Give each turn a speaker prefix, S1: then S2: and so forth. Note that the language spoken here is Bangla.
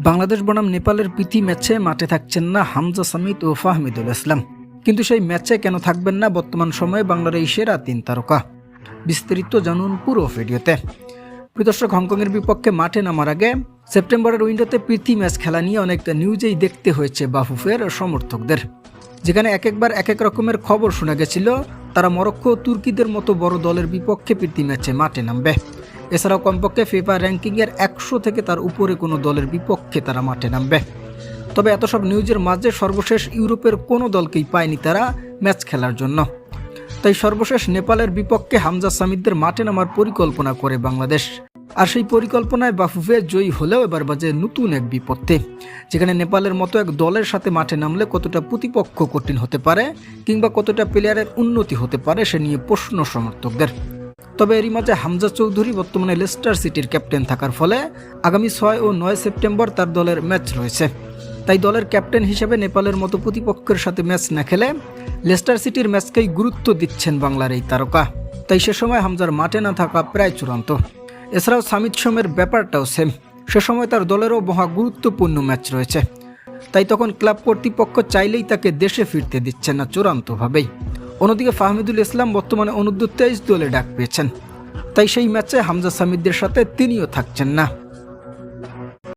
S1: বাংলাদেশ বনাম নেপালের প্রীতি ম্যাচে মাঠে থাকছেন না হামজা সামিদ ও ফাহমিদুল ইসলাম। কিন্তু সেই ম্যাচে কেন থাকবেন না বর্তমান সময়ে বাংলার এই সেরা তিন তারকা? বিস্তারিত জানুন পুরো ভিডিওতে। প্রদর্শক হংকংয়ের বিপক্ষে মাঠে নামার আগে সেপ্টেম্বরের উইন্ডোতে প্রীতি ম্যাচ খেলা নিয়ে অনেকটা নিউজেই দেখতে হয়েছে বাফুফের সমর্থকদের। যেখানে এক একবার এক এক রকমের খবর শোনা গেছিল, তারা মরক্কো তুর্কিদের মতো বড় দলের বিপক্ষে প্রীতি ম্যাচে মাঠে নামবে। এছাড়াও কমপক্ষে ফিফা র্যাঙ্কিংয়ের একশো থেকে তার উপরে কোনো দলের বিপক্ষে তারা মাঠে নামবে। তবে এত সব নিউজের মাঝে সর্বশেষ ইউরোপের কোনো দলকেই পায়নি তারা ম্যাচ খেলার জন্য। তাই সর্বশেষ নেপালের বিপক্ষে হামজা সামিদদের মাঠে নামার পরিকল্পনা করে বাংলাদেশ। আর সেই পরিকল্পনায় বাফুফে জয়ী হলেও এবার বাজে নতুন এক বিপত্তি, যেখানে নেপালের মতো এক দলের সাথে মাঠে নামলে কতটা প্রতিপক্ষ কঠিন হতে পারে কিংবা কতটা প্লেয়ারের উন্নতি হতে পারে সে নিয়ে প্রশ্ন সমর্থকদের। তবে এরই মাঝে হামজা চৌধুরী বর্তমানে লেস্টার সিটির ক্যাপ্টেন থাকার ফলে আগামী ছয় ও নয় সেপ্টেম্বর তার দলের ম্যাচ রয়েছে। তাই দলের ক্যাপ্টেন হিসেবে নেপালের মতো প্রতিপক্ষের সাথে ম্যাচ না খেলে লেস্টার সিটির ম্যাচকেই গুরুত্ব দিচ্ছেন বাংলার এই তারকা। তাই সে সময় হামজার মাঠে না থাকা প্রায় চূড়ান্ত। এছাড়াও সামিত সোমের ব্যাপারটাও সেম। সে সময় তার দলেরও মহা গুরুত্বপূর্ণ ম্যাচ রয়েছে। তাই তখন ক্লাব কর্তৃপক্ষ চাইলেই তাকে দেশে ফিরতে দিচ্ছে না চূড়ান্তভাবেই। অন্যদিকে ফাহমিদুল ইসলাম বর্তমানে অনূর্ধ্ব তেইশ দলে ডাক পেয়েছেন। তাই সেই ম্যাচে হামজা সামিদদের সাথে তিনিও থাকছেন না।